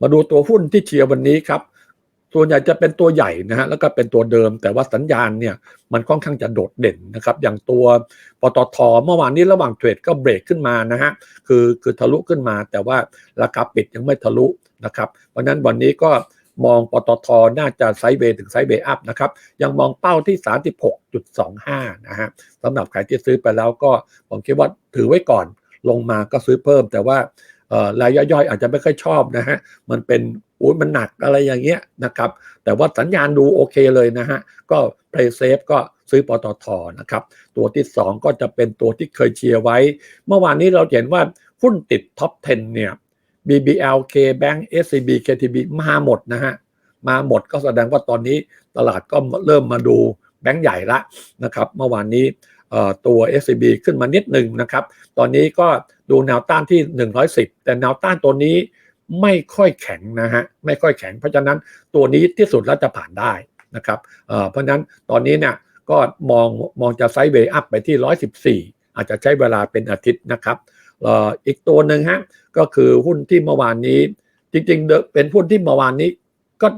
มาดูตัวหุ้นที่เชียร์วันนี้ครับ ส่วนใหญ่จะเป็นตัวใหญ่นะฮะแล้วก็เป็นตัวเดิม แต่ว่าสัญญาณเนี่ยมันค่อนข้างจะโดดเด่นนะครับ อย่างตัวปตทเมื่อวานนี้ระหว่างเทรดก็เบรกขึ้นมานะฮะคือคือทะลุขึ้นมา แต่ว่าราคาปิดยังไม่ทะลุนะครับ เพราะนั้นวันนี้ก็มองปตทน่าจะไซด์เวย์ถึงไซด์เวย์อัพนะครับ ยังมองเป้าที่ 36.25 นะฮะสำหรับใครที่ซื้อไปแล้วก็ผมคิดว่าถือไว้ก่อนลงมาก็ซื้อเพิ่ม แต่ว่า รายย่อยๆ อาจจะไม่ค่อยชอบนะฮะ มันเป็นอุ้ยมันหนักอะไรอย่างเงี้ยนะครับ แต่ว่าสัญญาณดูโอเคเลยนะฮะ ก็ play safe ก็ซื้อปตทนะครับ ตัวที่ 2 ก็จะเป็นตัวที่เคยเชียร์ไว้ เมื่อวานนี้เราเห็นว่าหุ้นติดท็อป 10 เนี่ย BBL K Bank SCB KTB มาหมดนะฮะ มาหมดก็แสดงว่าตอนนี้ตลาดก็เริ่มมาดูแบงก์ใหญ่ละนะครับ เมื่อวานนี้ ตัว SCB ขึ้นมานิดหนึ่งนะครับ ตอนนี้ก็ดูแนวต้านที่ 110 แต่แนวต้านตัวนี้ไม่ค่อยแข็งนะฮะไม่ค่อยแข็ง เพราะฉะนั้นตัวนี้ที่สุดแล้วจะผ่านได้นะครับเพราะฉะนั้นตอนนี้เนี่ยก็มองมองจะไซด์เวย์อัพไปที่ 114 อาจจะใช้เวลาเป็นอาทิตย์นะครับอีกตัวหนึ่งฮะก็คือหุ้นที่เมื่อวานนี้ จริงๆเดอะเป็นหุ้นที่เมื่อวานนี้ ก็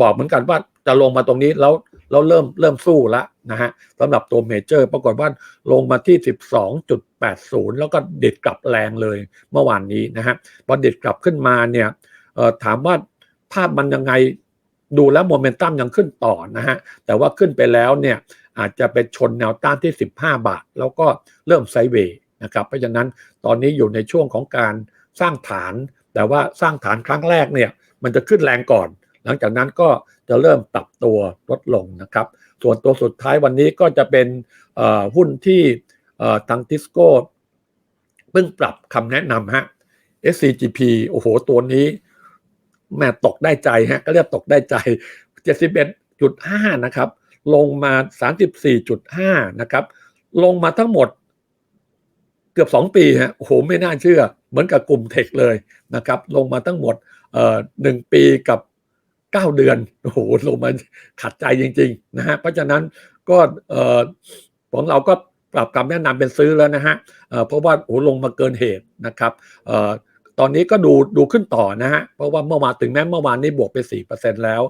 บอกเหมือนกันว่าจะลงมาตรงนี้แล้ว เราเริ่มเริ่มสู้แล้วนะฮะสำหรับตัวเมเจอร์ ปรากฏว่าลงมาที่ 12.80 แล้วก็เด็ดกลับแรงเลยเมื่อวานนี้นะฮะพอเด็ดกลับขึ้นมาเนี่ยถามว่าภาพมันยังไงดูแล้วโมเมนตัมยังขึ้นต่อนะฮะแต่ว่าขึ้นไปแล้วเนี่ยอาจจะไปชนแนวต้านที่ 15 บาท แล้วก็เริ่มไซเวย์นะครับเพราะฉะนั้นตอนนี้อยู่ในช่วงของการสร้างฐาน แต่ว่าสร้างฐานครั้งแรกเนี่ยมันจะขึ้นแรงก่อน หลังจากนั้นก็ จะเริ่มปรับตัวลดลงนะครับ ส่วนตัวสุดท้ายวันนี้ก็จะเป็นหุ้นที่ทางทิสโก้เพิ่งปรับคำแนะนำฮะ SCGP โอ้โห ตัวนี้แม่ตกได้ใจฮะก็เรียกตกได้ใจ 71.5 นะครับ ลงมา 34.5 นะครับ ลงมาทั้งหมดเกือบ 2 ปีฮะโอ้โห ไม่น่าเชื่อ เหมือนกับกลุ่มเทคเลยนะครับ ลงมาทั้งหมดเอ่อหนึ่งปีกับ 9เดือนโอ้โหลงมาขัดใจจริง ๆ นะฮะเพราะฉะนั้นก็เอ่อของเราก็ปรับคำแนะนำเป็นซื้อแล้วนะฮะเพราะว่าโอ้ลงมาเกินเหตุนะครับเออตอนนี้ก็ดูดูขึ้นต่อนะฮะเพราะว่าเมื่อวานถึงแม้เมื่อวานนี้บวกไป4%แล้ว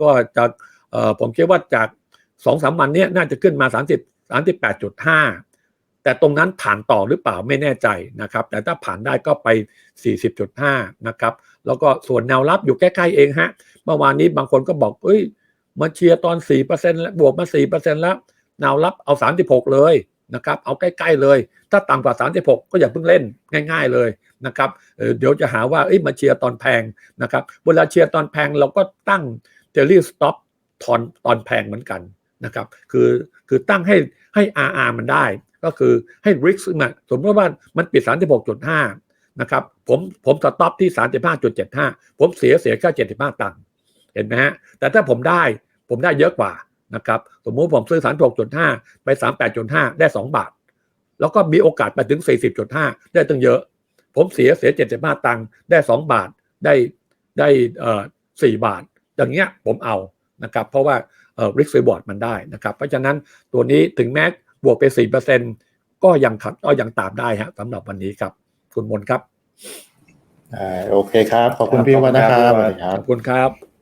ก็จะเอ่อผมคิดว่าจากสองสามวันนี้น่าจะขึ้นมา 30 38.5 แต่ตรงนั้นผ่านต่อหรือเปล่าไม่แน่ใจนะครับ แต่ถ้าผ่านได้ก็ไป 40.5 นะครับ แล้วก็ส่วนแนวรับอยู่ใกล้ๆเองฮะ เมื่อวานนี้บางคนก็บอก เอ้ย มาเชียร์ตอน 4%แล้วบวกมา 4%แล้ว แนวรับเอา 36 เลยนะครับ เอาใกล้ๆเลย ถ้าต่ำกว่า 36 ก็อย่าเพิ่งเล่นง่าย ๆเลยนะครับเเดี๋ยวจะหาว่า เอ้ย มาเชียร์ตอนแพงนะครับ เวลาเชียร์ตอนแพงเราก็ตั้งเท l ลี่สต็อปตอนตอนแพงเหมือนกันนะครับ คือคือตั้งให้ให้ RR มันได้ ก็คือให้ risk มาสมมติว่ามันปิด 36.5 นะครับ ผมผมสต็อปที่ 35.75 ผมเสียเสียแค่75 ตังค์เห็นไหมฮะ แต่ถ้าผมได้ผมได้เยอะกว่านะครับ สมมุติผมซื้อ 36.5 ไป 38.5 ได้ 2 บาท แล้วก็มีโอกาสไปถึง 40.5 ได้ตั้งเยอะ ผมเสียเสีย 75 ตังค์ได้ 2 บาทได้ได้เอ่อ4บาท อย่างเงี้ยผมเอานะครับ เพราะว่าเอ่อ risk reward มันได้นะครับ เพราะฉะนั้นตัวนี้ถึงแม้ บวกไป4%ก็ยังขัดก็ยังตามได้ฮะสำหรับวันนี้ครับ คุณมนต์ครับอ่าโอเคครับ ขอบคุณพี่วันนะครับสวัสดีครัขบอบคุณครับ